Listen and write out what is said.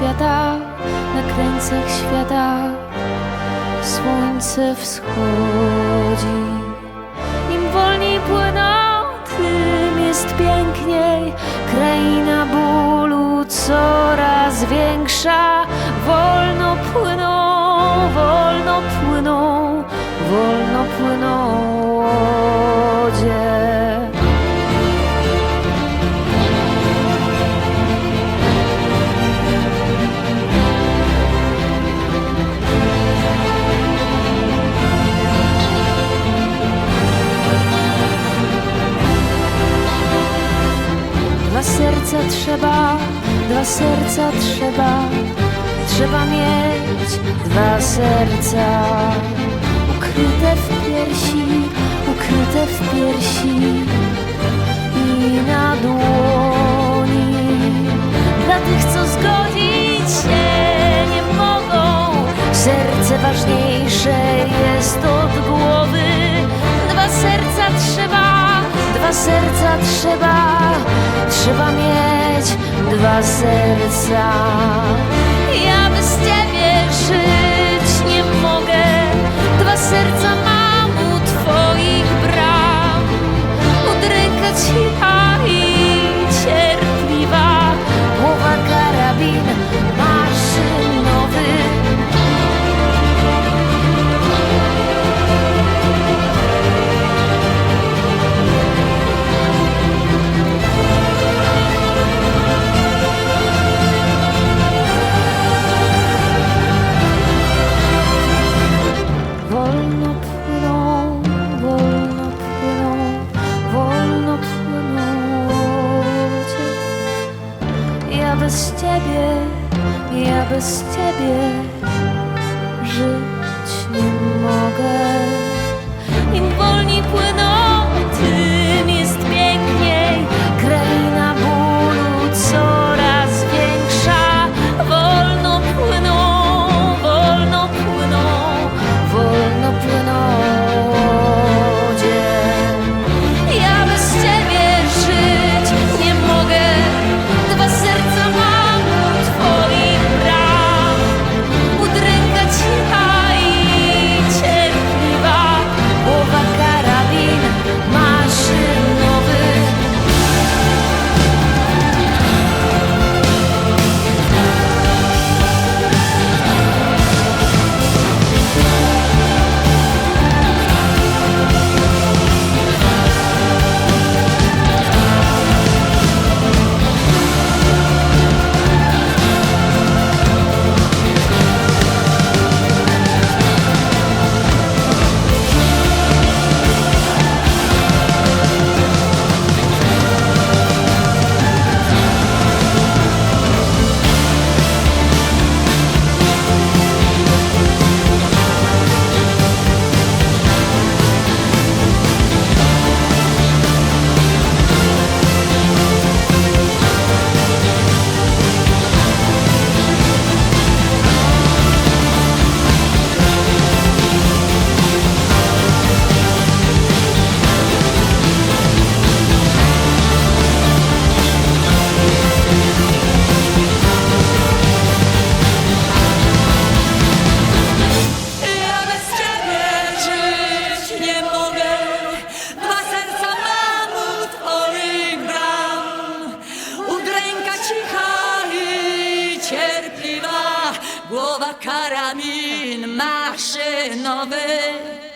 świata, na krańcach świata słońce wschodzi. Im wolniej płyną, tym jest piękniej. Kraina bólu coraz większa. Trzeba, dwa serca trzeba, trzeba mieć dwa serca. Ukryte w piersi, ukryte w piersi i na dłoni. Dla tych, co zgodzić się nie mogą, serce ważniejsze jest od głowy. Dwa serca trzeba, dwa serca trzeba, dwa serca. Ja тебе, я без тебе жить. Głowa karabin maszynowy.